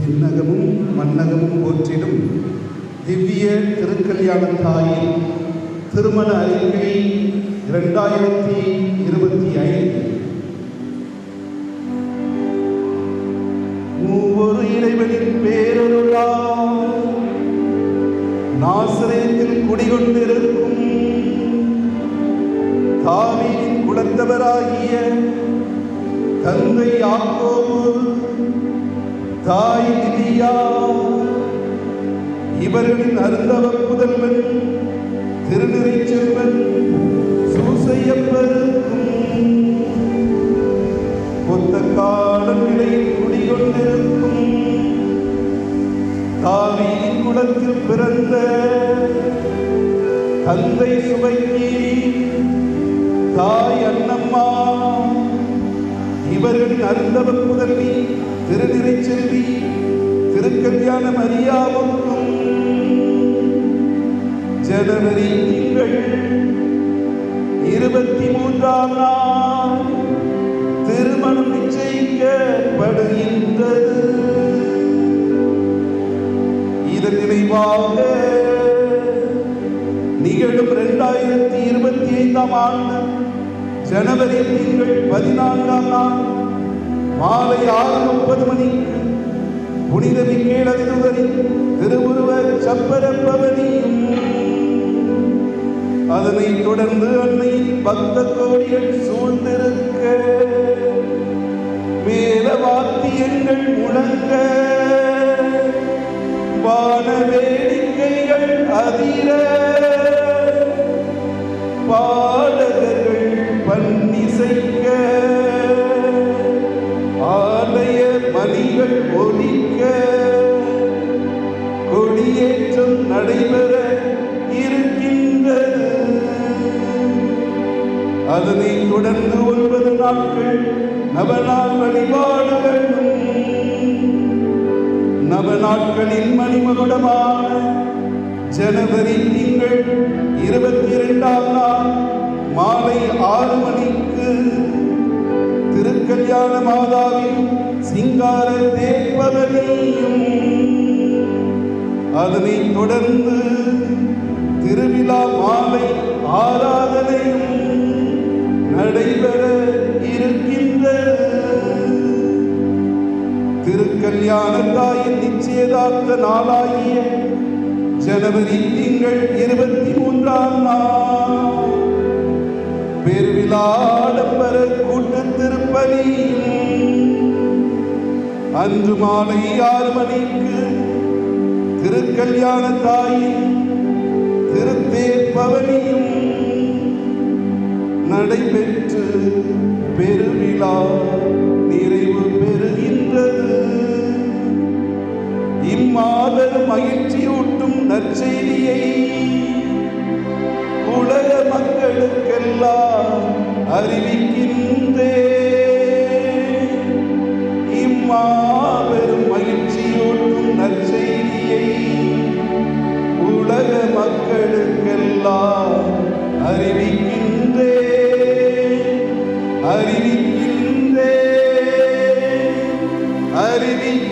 விண்ணகமும் மன்னகமும் போற்றிடும். திவ்ய திருக்கல்யாண தாயின் திருமண அறிக்கை இரண்டாயிரத்தி இருபத்தி ஐந்து. மூவொரு இறைவனின் பேரருளால் நாசரேத்தில் குடிகொண்டிருக்கும் தாவியின் குழந்தவராகிய தந்தை யாக்கோபு தாய் நிதியா இவர்களின் அருந்தவ புதல்வன் திருநிறை செல்வன் சூசையப்பருக்கும். ஒத்த காலம் நிலையில் குடிகொண்டிருக்கும். தாவியின் குலத்தில் பிறந்த தந்தை சுவைக்கு தாய் அண்ணம்மா இவர்கள் அருந்தவ முதல்வி திருநிறை செல்வி திருக்கல்யாணம் அறியாவுக்கும் ஜனவரி திங்கள் இருபத்தி மூன்றாம் நாள் திருமணம் நிச்சயிக்கப்படுகின்றது. இதன் நினைவாக நிகழும் இரண்டாயிரத்தி இருபத்தி ஐந்தாம் ஆண்டு ஜனவரி திங்கள் பதினான்காம் நாள் மாலை ஆறு முப்பது மணிக்கு புனித மிக்கேல் அதிபரின் திருவுருவ சப்பர அதனைத் தொடர்ந்து அன்னையின் பக்த கோடிகள் சூழ்ந்திருக்க மேல வாத்தியங்கள் முழங்க. வான வேடிக்கைகள் அதிர பா இசைக்க ஆலய மணிகள் ஒலிக்க. கொடியேற்றம் நடைபெற இருக்கின்றது. அதனை தொடர்ந்து ஒன்பது நாட்கள் நவநாள் வழிபாடுகளும் நவநாட்களின் மணிமகுடமான ஜனவரி திங்கள் இருபத்தி இரண்டாம் நாள் மாலை ஆறு மணிக்கு திருக்கல்யாண மாதாவின் சிங்கார தேவதையும் அதனைத் தொடர்ந்து திருவிழா மாலை ஆராதனையும் நடைபெற இருக்கின்றது. திருக்கல்யாண தாயின் நிச்சயதார்த்த நாளாகிய ஜனவரி திங்கள் இருபத்தி மூன்றாம் நாள். அன்று மாலை ஆறு மணிக்கு திருக்கல்யாண தாயின் திருத்தேர் பவனியும் நடைபெற்று பெருவிழா நிறைவு பெறுகின்றது. இம்மாதர் மகிழ்ச்சியூட்டும் நற்செய்தியை உலக மக்களுக்கெல்லாம் அறிவிக்க எல்லாம் அறிவிக்கின்றே அறிவிக்கின்றே அறிவிக்கின்றே.